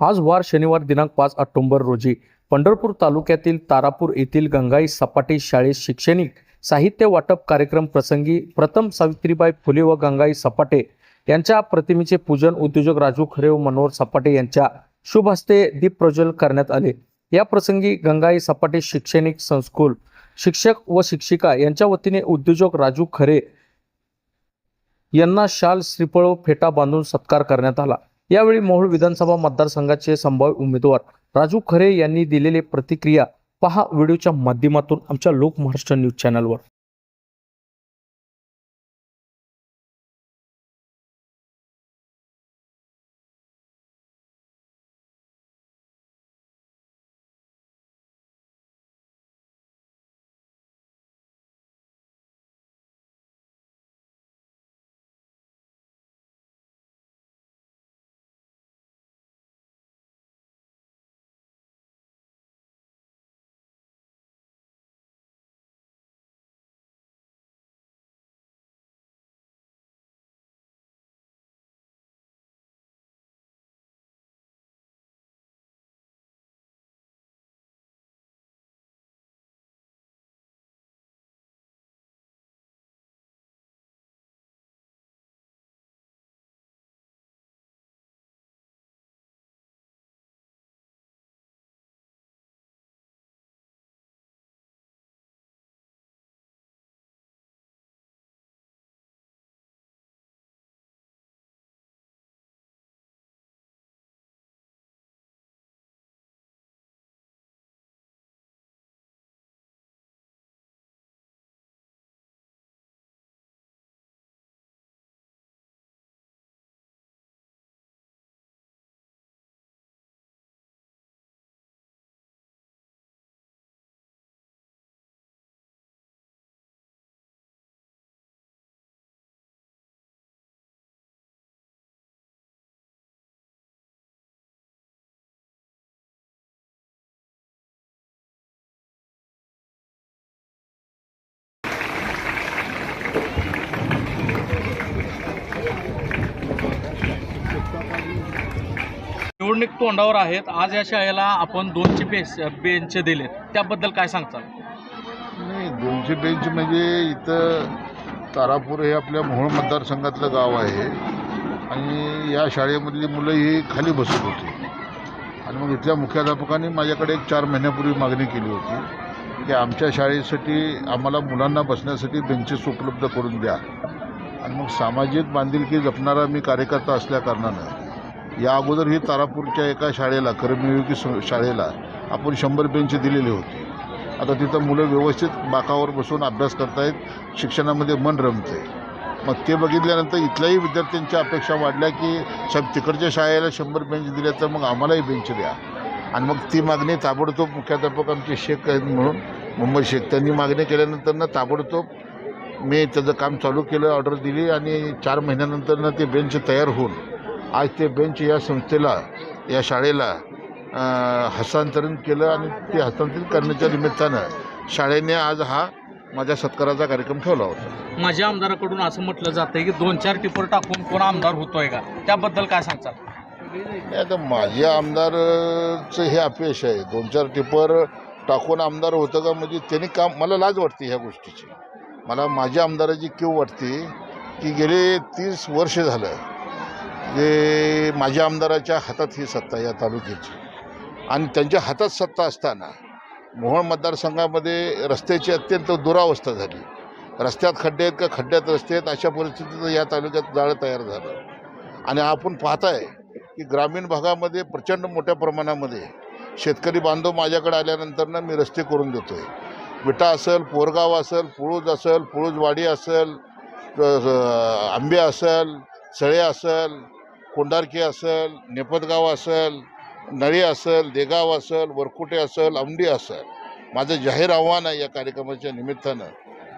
आज वार शनिवार दिनांक पाच ऑक्टोंबर रोजी पंढरपूर तालुक्यातील तारापूर येथील गंगाई सपाटी शाळेत शैक्षणिक साहित्य वाटप कार्यक्रम प्रसंगी प्रथम सावित्रीबाई फुले व गंगाई सपाटे यांच्या प्रतिमेचे पूजन उद्योजक राजू खरे व मनोहर सपाटे यांच्या शुभ हस्ते दीप प्रज्वल करण्यात आले. या प्रसंगी गंगाई सपाटे शैक्षणिक संस्कूल शिक्षक व शिक्षिका यांच्या वतीने उद्योजक राजू खरे यांना शाल श्रीफळ व फेटा बांधून सत्कार करण्यात आला. यावेळी मोहोळ विधानसभा मतदारसंघाचे संभाव्य उमेदवार राजू खरे यांनी दिलेली प्रतिक्रिया पहा व्हिडिओच्या माध्यमातून आमच्या लोक महाराष्ट्र न्यूज चॅनलवर. निवडणूक तोंडावर आहेत. आज या शाळेला आपण दोनशे बेस बेंच दिलेत त्याबद्दल काय सांगताल? नाही दोनशे बेंच म्हणजे इथं तारापूर हे आपल्या मोहोळ मतदारसंघातलं गाव आहे. आणि या शाळेमधली मुलं ही खाली बसत होती. आणि मग इथल्या मुख्याध्यापकांनी माझ्याकडे एक चार महिन्यापूर्वी मागणी केली होती की आमच्या शाळेसाठी आम्हाला मुलांना बसण्यासाठी बेंचेस उपलब्ध करून द्या. आणि मग सामाजिक बांधिलकी जपणारा मी कार्यकर्ता असल्याकारणानं या अगोदर ही तारापूरच्या एका शाळेला कर्मयोगी शाळेला आपण शंभर बेंच दिलेले होते. आता तिथं मुलं व्यवस्थित बाकावर बसून अभ्यास करतायत शिक्षणामध्ये मन रमते मग ते बघितल्यानंतर इथल्याही विद्यार्थ्यांच्या अपेक्षा वाढल्या की सब तिकडच्या शाळेला शंभर बेंच दिले तर मग आम्हालाही बेंच द्या. आणि मग ती मागणी ताबडतोब मुख्याध्यापक आमचे शेख आहेत म्हणून मुंबई शेख त्यांनी मागणी केल्यानंतर ना ताबडतोब मी त्याचं काम चालू केलं ऑर्डर दिली आणि चार महिन्यानंतर ना ते बेंच तयार होऊन आज ते बेंच या संस्थेला या शाळेला हस्तांतरण केलं आणि ते हस्तांतरित करण्याच्या निमित्तानं शाळेने आज हा माझ्या सत्काराचा कार्यक्रम ठेवला होता. माझ्या आमदाराकडून असं म्हटलं जातंय की दोन चार टिपर टाकून कोण आमदार होतोय का? त्याबद्दल काय नाही आता माझे आमदारचं हे अपयश आहे. दोन चार टिपर टाकून आमदार होतं का म्हणजे त्यांनी काम मला लाज वाटते ह्या गोष्टीची. मला माझ्या आमदाराची कीव वाटते की गेले तीस वर्ष झालं जे माझ्या आमदाराच्या हातात ही सत्ता या तालुक्याची. आणि त्यांच्या हातात सत्ता असताना मोहोळ मतदारसंघामध्ये रस्त्याची अत्यंत दुरावस्था झाली. रस्त्यात खड्डे आहेत का? खड्ड्यात रस्ते आहेत. अशा परिस्थितीत या तालुक्यात जाळं तयार झालं. आणि आपण पाहताय की ग्रामीण भागामध्ये प्रचंड मोठ्या प्रमाणामध्ये शेतकरी बांधव माझ्याकडे आल्यानंतरनं मी रस्ते करून देतो आहे विटा असेल पोरगाव असेल पुळूज असेल पुळूजवाडी असेल आंबे असेल सळे असेल कोंडारकी असेल नेपतगाव असेल नळी असेल देगाव असेल वरकुटे असेल औंडी असेल. माझं जाहीर आव्हान आहे या कार्यक्रमाच्या निमित्तानं.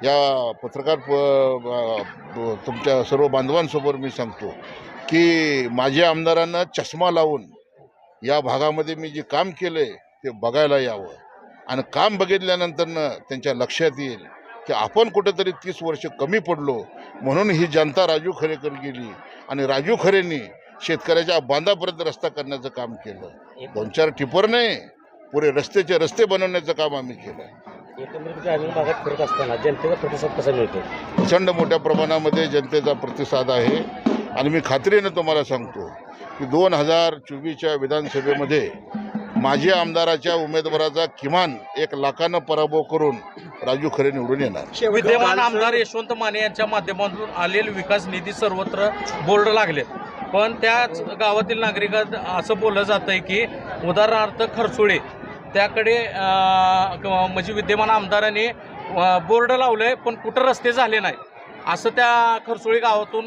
या पत्रकार प तुमच्या सर्व बांधवांसमोर मी सांगतो की माझ्या आमदारांना चष्मा लावून या भागामध्ये मी जे काम केलं आहे ते बघायला यावं. आणि काम बघितल्यानंतरनं त्यांच्या लक्षात येईल की आपण कुठेतरी तीस वर्ष कमी पडलो म्हणून ही जनता राजू खरेकर गेली. आणि राजू खरेंनी शेतकऱ्याच्या बांधापर्यंत रस्ता करण्याचं काम केलं. दोन चार टिपर नाही पुरे रस्त्याचे रस्ते बनवण्याचं काम आम्ही केलं. एकंदरीत ग्रामीण भागात फिरत असताना जनतेचा प्रतिसाद कसा मिळतो प्रचंड मोठ्या प्रमाणामध्ये जनतेचा प्रतिसाद आहे. आणि मी खात्रीनं तुम्हाला सांगतो की दोन हजार चोवीसच्या विधानसभेमध्ये माजी आमदाराच्या उमेदवाराचा किमान एक लाखानं पराभव करून राजू खरे निवडून येणार. विद्यमान आमदार यशवंत माने यांच्या माध्यमातून आलेले विकास निधी सर्वत्र बोर्ड लागले पण त्याच गावातील नागरिकात असं बोललं जातंय की उदाहरणार्थ खरसुळे त्याकडे म्हणजे विद्यमान आमदारांनी बोर्ड लावलंय पण कुठं रस्ते झाले नाही. असं त्या खरसुळे गावातून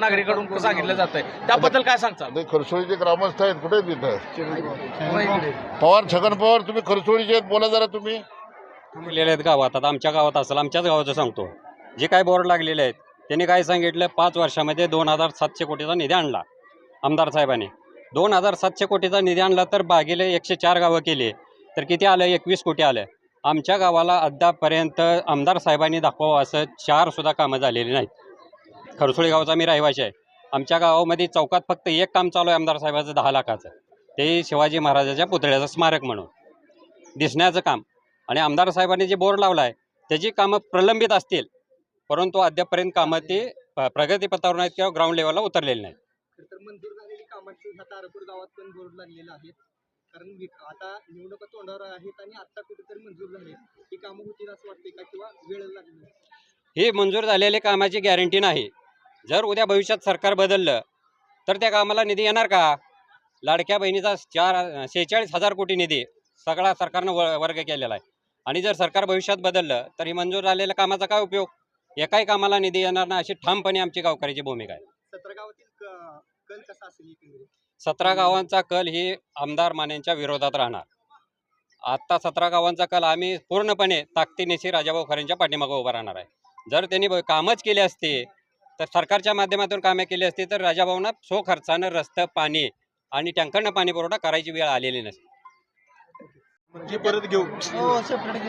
नागरिकांकडून सांगितलं जात आहे त्याबद्दल काय सांगता खरसोळीचे ग्रामस्थ आहेत कुठे पवार छगन पवार तुम्ही खरसोळीचे आहेत बोला जरा तुम्ही. आहेत गावात. आता आमच्या गावात असेल आमच्याच गावाचं सांगतो. जे काय बोर्ड लागलेले आहेत त्यांनी काय सांगितलं? पाच वर्षामध्ये दोन हजार सातशे कोटीचा निधी आणला. आमदार साहेबांनी. दोन हजार सातशे कोटीचा निधी आणला तर बागेले एकशे चार गावं केली. तर किती आलं? एकवीस कोटी आलं. आमच्या गावाला अद्यापर्यंत आमदार साहेबांनी दाखवावं असं चारसुद्धा कामं झालेली नाहीत. खरसोळी गावचा मी रहिवाशी आहे. आमच्या गावामध्ये चौकात फक्त एक काम चालू आहे आमदार साहेबाचं दहा लाखाचं. ते शिवाजी महाराजाच्या पुतळ्याचं स्मारक म्हणून. दिसण्याचं काम. आणि आमदार साहेबांनी जे बोर्ड लावला आहे त्याची कामं प्रलंबित असतील. परंतु अद्यापर्यंत कामं ती प्रगतीपथावर नाहीत किंवा ग्राउंड लेवलला उतरलेली नाहीत. तर मंजूर झालेली कामांची ह्या तारापूर गावात पण बोर्ड लागलेला आहेत. कारण विक- आता निवडणुका तोंडावर आहेत आणि आता कुठेतरी मंजूर झाले ही कामं होतील असं वाटतंय का किंवा वेळ लागली? ही मंजूर झालेल्या कामाची गॅरंटी नाही. जर उद्या भविष्यात सरकार बदललं तर त्या कामाला निधी येणार का? लाडक्या बहिणीचा चार शेहेचाळीस हजार कोटी निधी सगळा सरकारनं व वर्ग केलेला आहे. आणि जर सरकार भविष्यात बदललं तर ही मंजूर झालेल्या कामाचा काय उपयोग? एकाही कामाला निधी येणार नाही अशी ठामपणे आमची गावकऱ्याची भूमिका आहे. सतरा गावातील क- कल कसा असेल एकंदरीत सतरा गावांचा कल ही आमदार मानेंच्या विरोधात राहणार. आत्ता सतरा गावांचा कल आम्ही पूर्णपणे ताकदीनिशी राजाभाऊ खरेंच्या पाठीमागं उभा राहणार आहे. जर त्यांनी ब- कामच केले असते तर सरकारच्या माध्यमातून कामे केली असती तर राजाभाऊंना सो खर्चानं रस्तं पाणी आणि टँकरनं पाणी पुरवठा करायची वेळ आलेली नसते. जी परत घेऊ?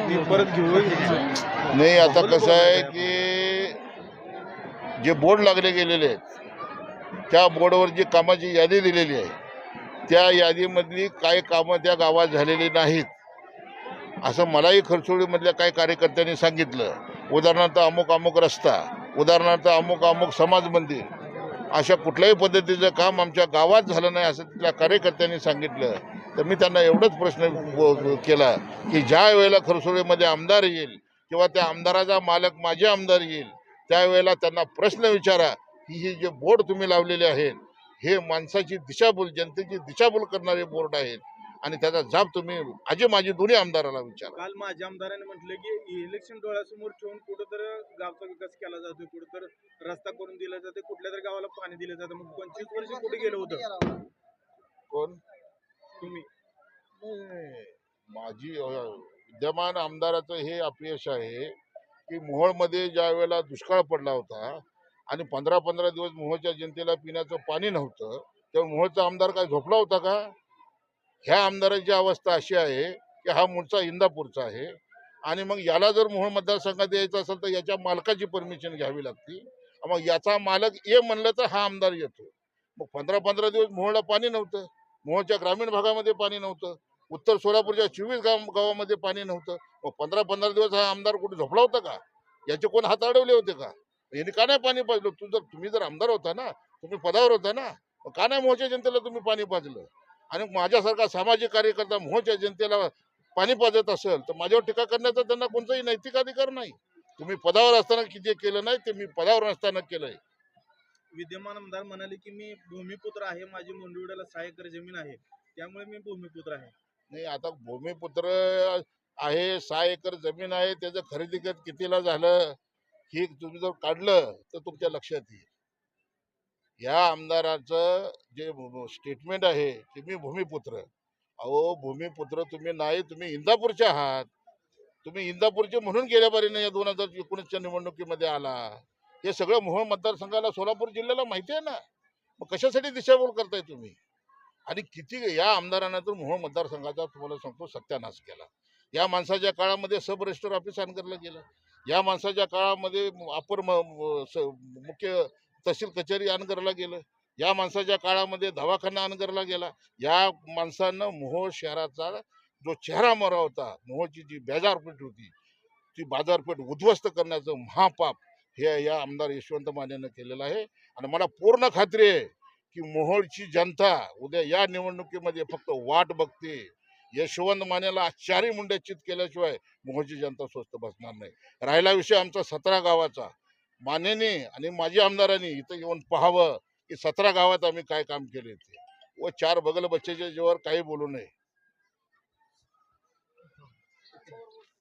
ती परत घेऊ नाही आता कसं आहे की जे बोर्ड लागले गेलेले आहेत त्या बोर्डवर जी कामाची यादी दिलेली आहे त्या यादीमधली काही कामं त्या गावात झालेली नाहीत. असं मलाही खरसोळीमधल्या काही कार्यकर्त्यांनी सांगितलं. उदाहरणार्थ अमुक अमुक रस्ता उदाहरणार्थ अमुक अमुक समाज मंदिर अशा कुठल्याही पद्धतीचं काम आमच्या गावात झालं नाही असं तिथल्या कार्यकर्त्यांनी सांगितलं. तर मी त्यांना एवढंच प्रश्न केला की ज्या वेळेला खरसोळीमध्ये आमदार येईल किंवा त्या आमदाराचा मालक माझे आमदार येईल त्यावेळेला त्यांना प्रश्न विचारा की हे जे बोर्ड तुम्ही लावलेले आहेत हे माणसाची दिशाभूल जनतेची दिशाभूल करणारे बोर्ड आहेत आणि त्याचा जाब तुम्ही आजी माझी दोन्ही आमदाराला विचारा. काल माझ्या आमदाराने म्हटलं की इलेक्शन डोळ्यासमोर ठेवून कुठं तर गावचा विकास केला जातोय कुठं तर रस्ता करून दिला जाते कुठल्या तरी गावाला पाणी दिलं जातं. मग पंचवीस वर्ष कुठे गेलं होतं? कोण? तुम्ही. नाही, माझी अ, विद्यमान आमदाराचं हे अपयश आहे की मोहोळमध्ये ज्या वेळेला दुष्काळ पडला होता आणि पंधरा पंधरा दिवस मोहोळच्या जनतेला पिण्याचं पाणी नव्हतं तेव्हा मोहोळचा आमदार काय झोपला होता का? ह्या आमदाराची अवस्था अशी आहे की हा मूळचा इंदापूरचा आहे आणि मग याला जर मोहोळ मतदारसंघात यायचं असेल तर याच्या मालकाची परमिशन घ्यावी लागते. मग याचा मालक ये म्हणलं तर हा आमदार येतो. मग पंधरा पंधरा दिवस मोहोळला पाणी नव्हतं. मोहनच्या ग्रामीण भागामध्ये पाणी नव्हतं. उत्तर सोलापूरच्या चोवीस गाव गावामध्ये पाणी नव्हतं. मग पंधरा पंधरा दिवस हा आमदार कुठे झोपला होता का? याचे कोण हात अडवले होते का? यांनी का नाही पाणी पाजलं? तू जर तुम्ही जर आमदार होता ना तुम्ही पदावर होता ना का नाही मोहच्या जनतेला तुम्ही पाणी पाजलं? आणि माझ्यासारखा सामाजिक कार्यकर्ता मोहच्या जनतेला पाणी पाजत असेल तर माझ्यावर टीका करण्याचा त्यांना कोणताही नैतिक अधिकार नाही. तुम्ही पदावर असताना किती केलं नाही ते मी पदावर नसताना केलंय. विद्यमान आमदार म्हणाले की मी भूमिपुत्र आहे माझी मुंडवड्याला सहा एकर जमीन आहे त्यामुळे मी भूमिपुत्र आहे. नाही आता भूमिपुत्र आहे सहा एकर जमीन आहे त्याचं खरेदी कितीला झालं हे तुम्ही जर काढलं तर तुमच्या लक्षात येईल. या आमदाराचं जे स्टेटमेंट आहे ते मी भूमिपुत्र. अहो भूमिपुत्र तुम्ही नाही तुम्ही इंदापूरचे आहात. तुम्ही इंदापूरचे म्हणून गेल्या बारीने या दोन हजार एकोणीसच्या निवडणुकीमध्ये आला. हे सगळं मोहोळ मतदारसंघाला सोलापूर जिल्ह्याला माहिती आहे ना. मग कशासाठी दिशाभूल करताय तुम्ही? आणि किती या आमदारानं तर मोहोळ मतदारसंघाचा तुम्हाला सांगतो सत्यानाश केला. या माणसाच्या काळामध्ये सब रजिस्टर ऑफिस आणकरलं गेलं. या माणसाच्या काळामध्ये अपर म- स- मुख्य तहसील कचेरी आणकरला गेलं. या माणसाच्या काळामध्ये दवाखाना अनगरला गेला. या माणसानं मोहोळ शहराचा जो चेहरा मरा होता मोहोळची जी बाजारपेठ होती ती बाजारपेठ उद्ध्वस्त करण्याचं महापाप हे या आमदार यशवंत मानेनं केलेलं आहे. आणि मला पूर्ण खात्री आहे की मोहोळची जनता उद्या या निवडणुकीमध्ये फक्त वाट बघते. यशवंत मानेला चारी मुंड्याचित केल्याशिवाय मोहोळची जनता स्वस्त बसणार नाही. राहिला विषय आमचा सतरा गावाचा. मानेने आणि माजी आमदारांनी इथं येऊन पाहावं की सतरा गावात आम्ही काय काम केले ते. व चार बगल बच्चेच्या जेव्हा काही बोलू नये.